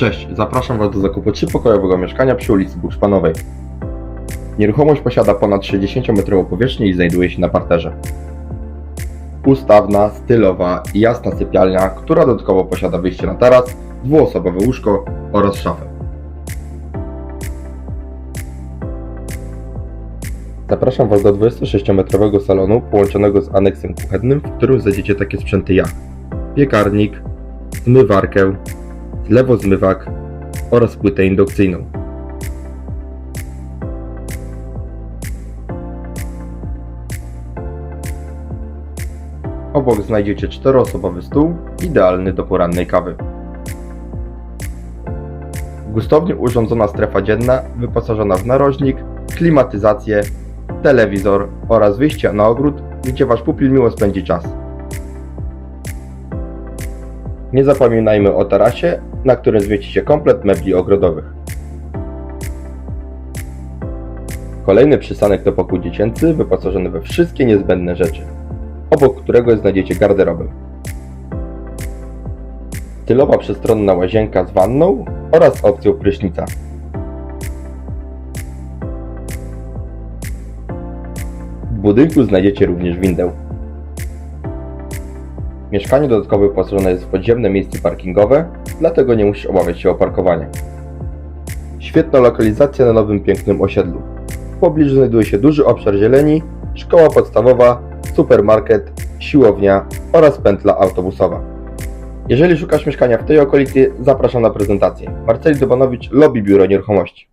Cześć, zapraszam Was do zakupu trzypokojowego mieszkania przy ulicy Bukszpanowej. Nieruchomość posiada ponad 60-metrową powierzchnię i znajduje się na parterze. Ustawna, stylowa i jasna sypialnia, która dodatkowo posiada wyjście na taras, dwuosobowe łóżko oraz szafę. Zapraszam Was do 26-metrowego salonu połączonego z aneksem kuchennym, w którym znajdziecie takie sprzęty jak piekarnik, zmywarkę, lewozmywak oraz płytę indukcyjną. Obok znajdziecie czteroosobowy stół, idealny do porannej kawy. Gustownie urządzona strefa dzienna, wyposażona w narożnik, klimatyzację, telewizor oraz wyjście na ogród, gdzie Wasz pupil miło spędzi czas. Nie zapominajmy o tarasie, na którym zmieści się komplet mebli ogrodowych. Kolejny przystanek to pokój dziecięcy wyposażony we wszystkie niezbędne rzeczy, obok którego znajdziecie garderobę. Stylowa przestronna łazienka z wanną oraz opcją prysznica. W budynku znajdziecie również windę. Mieszkanie dodatkowo wyposażone jest w podziemne miejsce parkingowe, dlatego nie musisz obawiać się o parkowanie. Świetna lokalizacja na nowym pięknym osiedlu. W pobliżu znajduje się duży obszar zieleni, szkoła podstawowa, supermarket, siłownia oraz pętla autobusowa. Jeżeli szukasz mieszkania w tej okolicy, zapraszam na prezentację. Marceli Dobanowicz, Lobby Biuro Nieruchomości.